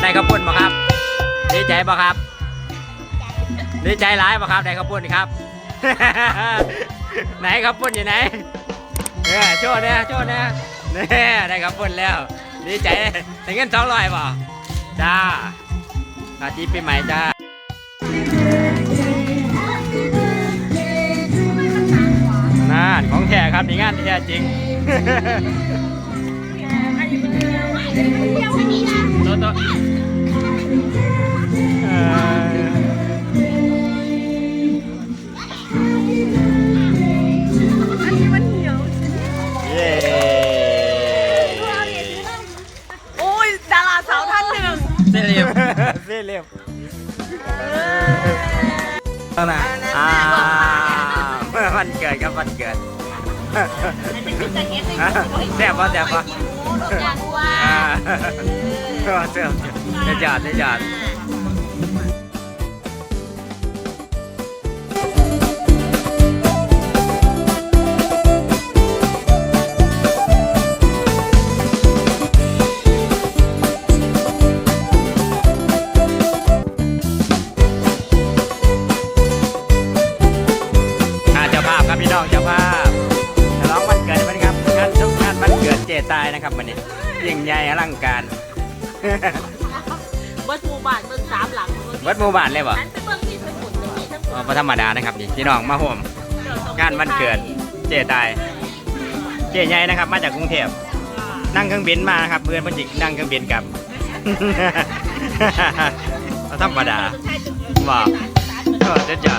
ได้ข้าวปุ้นบ่ครับดีใจบ่ครับดีใจร้ายบ่ครับได้ข้าวปุ้นครับ ไหนข้าวปุ้นอยู่ไหนเออโชว์เนี่ยโชว์เนี่ยเนี่ยได้ข้าวปุ้นแล้ว ดีใจได้เงินสองร้อยบ่จ้าอาจีปีใหม่จ้า ครับนี่งานที่แท้จริงโต๊ะโต๊ะเอ่ออันนี้มันเหนียวเย้โอ้ยดาราสาวท่านหนึ่งเซเลบเซเลบตั้งนะอ่าวันเกิดครับวันเกิด แซ่บปะแซ่บปะอ่าเสื้อจะจอดจะจอดอ่าเจ้าภาพครับพี่น้องเจ้าภาพ ตายนะครับวันนี้ยิ่งใหญ่อลังการเบิร์ดหมู่บ้านเบิร์ดสามหลังวัดหมู่บ้านเลยบ่ฉันไปเบิร์ดที่สมุนจะมีทั้งหมอ๋อดบ่ธรรมดานะครับนี่พี่น้องมาห่วมงานวันเกิดเจตาย เจใหญ่นะครับ มาจากกรุงเทพนั่งเครื่องบินมานะครับเพื่อนเพิ่นจินั่งเครื่องบินกลับบ่ธรรมดาบ่เด็ดจ้า